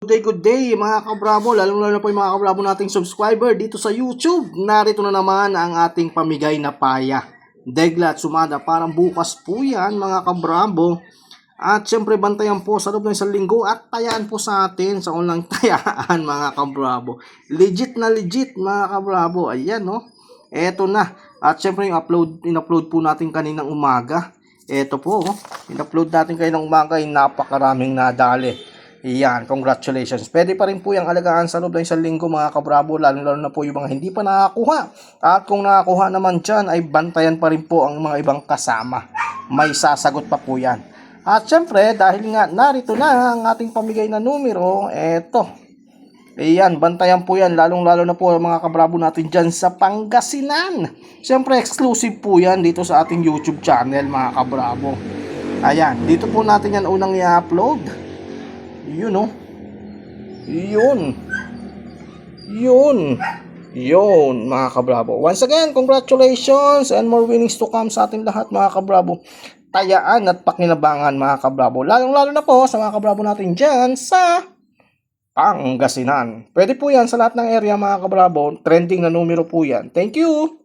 Good day, good day mga kabrabo, lalo lalo na po yung mga kabrabo nating subscriber dito sa YouTube. Narito na naman ang ating pamigay na paya. Degla at sumada, parang bukas po yan mga kabrabo. At syempre bantayan po sa loob ng isang linggo at tayaan po sa atin sa unang tayaan mga kabrabo. Legit na legit mga kabrabo. Ayan no. Eto na. At syempre yung upload, in-upload po natin kaninang umaga. Eto po, oh. in-upload natin kaninang umaga ay napakaraming nadali. Iyan, congratulations. Pwede pa rin po yung alagaan sa loob ng isang linggo mga kabrabo, lalo lalo na po yung mga hindi pa nakakuha. At kung nakakuha naman dyan, ay bantayan pa rin po ang mga ibang kasama. May sasagot pa po yan. At syempre, dahil nga narito na ang ating pamigay na numero, eto. Iyan, bantayan po yan, lalong lalo na po ang mga kabrabo natin dyan sa Pangasinan. Syempre, exclusive po yan dito sa ating YouTube channel mga kabrabo. Ayan, dito po natin yan unang i-upload. Yun oh. Yun. Yun. Yun, mga kabrabo. Once again, congratulations and more winnings to come sa ating lahat, mga kabrabo. Tayaan at pakinabangan, mga kabrabo. Lalong-lalo na po sa mga kabrabo natin dyan sa Pangasinan. Pwede po yan sa lahat ng area, mga kabrabo. Trending na numero po yan. Thank you!